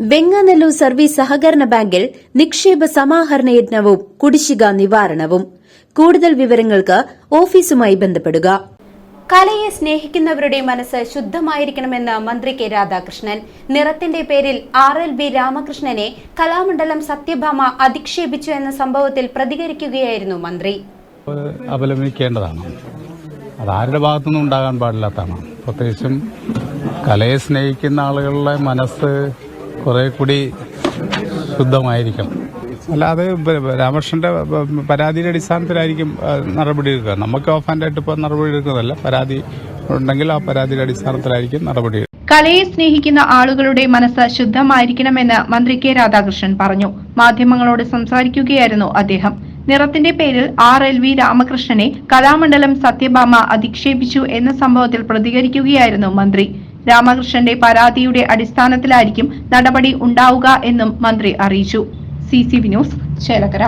Venganallur service സഹകരണ ബാങ്കിൽ നിക്ഷേപ സമാഹരണ യജ്ഞവും കുടിശ്ശിക നിവാരണവും. കൂടുതൽ വിവരങ്ങൾക്ക് ഓഫീസുമായി ബന്ധപ്പെടുക. കലയെ സ്നേഹിക്കുന്നവരുടെ മനസ്സ് ശുദ്ധമായിരിക്കണമെന്ന് മന്ത്രി കെ രാധാകൃഷ്ണൻ. നിറത്തിന്റെ പേരിൽ ആർ എൽ ബി രാമകൃഷ്ണനെ കലാമണ്ഡലം സത്യഭാമ അധിക്ഷേപിച്ചു എന്ന സംഭവത്തിൽ പ്രതികരിക്കുകയായിരുന്നു മന്ത്രി. അപലപിക്കേണ്ടതാണ് അത് ആരുടെ ഭാഗത്തുനിന്നും ഉണ്ടാകാൻ പാടില്ലാത്തതാണ്. പ്രത്യേകിച്ചും കലയെ സ്നേഹിക്കുന്ന ആളുകളുടെ മനസ്സ് കുറെ കൂടി ശുദ്ധമായിരിക്കണം. അല്ലാതെ രാമകൃഷ്ണന്റെ പരാതിയുടെ അടിസ്ഥാനത്തിലായിരിക്കും നടപടി എടുക്കുക. നമുക്ക് ഓഫ് ഹാൻഡായിട്ട് ഇപ്പോൾ നടപടി എടുക്കുന്നതല്ല. പരാതി ഉണ്ടെങ്കിൽ ആ പരാതിയുടെ അടിസ്ഥാനത്തിലായിരിക്കും നടപടി കലയെ സ്നേഹിക്കുന്ന ആളുകളുടെ മനസ്സ് ശുദ്ധമായിരിക്കണമെന്ന് മന്ത്രി കെ രാധാകൃഷ്ണൻ പറഞ്ഞു. മാധ്യമങ്ങളോട് സംസാരിക്കുകയായിരുന്നു അദ്ദേഹം. നിറത്തിന്റെ പേരിൽ ആർ എൽ വി രാമകൃഷ്ണനെ കലാമണ്ഡലം സത്യഭാമ അധിക്ഷേപിച്ചു എന്ന സംഭവത്തിൽ പ്രതികരിക്കുകയായിരുന്നു മന്ത്രി. രാമകൃഷ്ണന്റെ പരാതിയുടെ അടിസ്ഥാനത്തിലായിരിക്കും നടപടി ഉണ്ടാവുക എന്നും മന്ത്രി അറിയിച്ചു. C C V news Chelakkara.